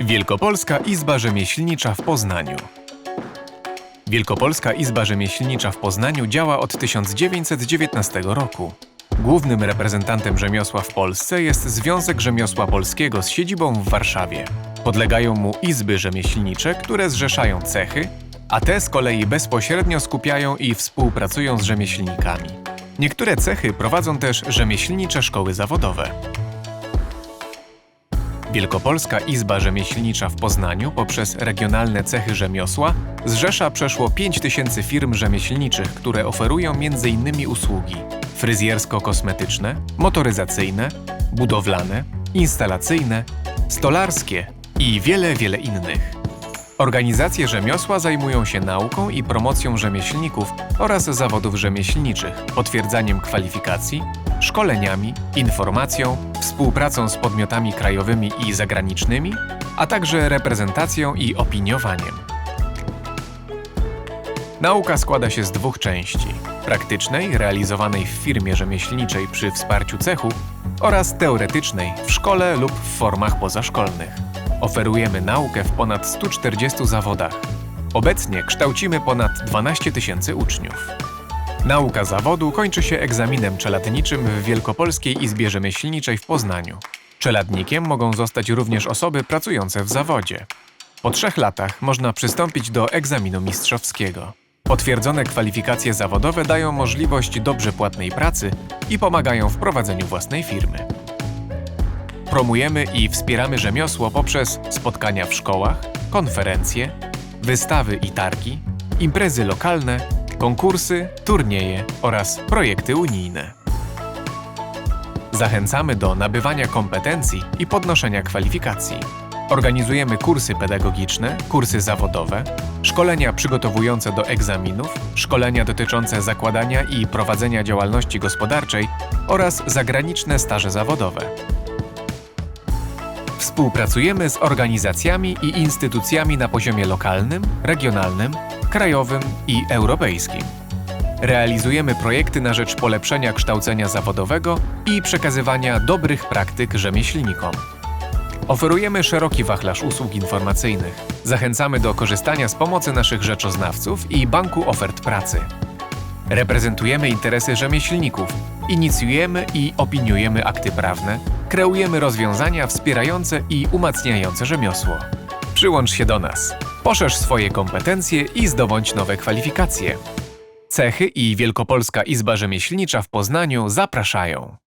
Wielkopolska Izba Rzemieślnicza w Poznaniu. Wielkopolska Izba Rzemieślnicza w Poznaniu działa od 1919 roku. Głównym reprezentantem rzemiosła w Polsce jest Związek Rzemiosła Polskiego z siedzibą w Warszawie. Podlegają mu izby rzemieślnicze, które zrzeszają cechy, a te z kolei bezpośrednio skupiają i współpracują z rzemieślnikami. Niektóre cechy prowadzą też rzemieślnicze szkoły zawodowe. Wielkopolska Izba Rzemieślnicza w Poznaniu poprzez regionalne cechy rzemiosła zrzesza przeszło 5 tysięcy firm rzemieślniczych, które oferują m.in. usługi fryzjersko-kosmetyczne, motoryzacyjne, budowlane, instalacyjne, stolarskie i wiele, wiele innych. Organizacje rzemiosła zajmują się nauką i promocją rzemieślników oraz zawodów rzemieślniczych, potwierdzaniem kwalifikacji, szkoleniami, informacją, współpracą z podmiotami krajowymi i zagranicznymi, a także reprezentacją i opiniowaniem. Nauka składa się z dwóch części: praktycznej, realizowanej w firmie rzemieślniczej przy wsparciu cechu, oraz teoretycznej w szkole lub w formach pozaszkolnych. Oferujemy naukę w ponad 140 zawodach. Obecnie kształcimy ponad 12 tysięcy uczniów. Nauka zawodu kończy się egzaminem czeladniczym w Wielkopolskiej Izbie Rzemieślniczej w Poznaniu. Czeladnikiem mogą zostać również osoby pracujące w zawodzie. Po trzech latach można przystąpić do egzaminu mistrzowskiego. Potwierdzone kwalifikacje zawodowe dają możliwość dobrze płatnej pracy i pomagają w prowadzeniu własnej firmy. Promujemy i wspieramy rzemiosło poprzez spotkania w szkołach, konferencje, wystawy i targi, imprezy lokalne, konkursy, turnieje oraz projekty unijne. Zachęcamy do nabywania kompetencji i podnoszenia kwalifikacji. Organizujemy kursy pedagogiczne, kursy zawodowe, szkolenia przygotowujące do egzaminów, szkolenia dotyczące zakładania i prowadzenia działalności gospodarczej oraz zagraniczne staże zawodowe. Współpracujemy z organizacjami i instytucjami na poziomie lokalnym, regionalnym, krajowym i europejskim. Realizujemy projekty na rzecz polepszenia kształcenia zawodowego i przekazywania dobrych praktyk rzemieślnikom. Oferujemy szeroki wachlarz usług informacyjnych. Zachęcamy do korzystania z pomocy naszych rzeczoznawców i banku ofert pracy. Reprezentujemy interesy rzemieślników, inicjujemy i opiniujemy akty prawne, kreujemy rozwiązania wspierające i umacniające rzemiosło. Przyłącz się do nas. Poszerz swoje kompetencje i zdobądź nowe kwalifikacje. Cechy i Wielkopolska Izba Rzemieślnicza w Poznaniu zapraszają.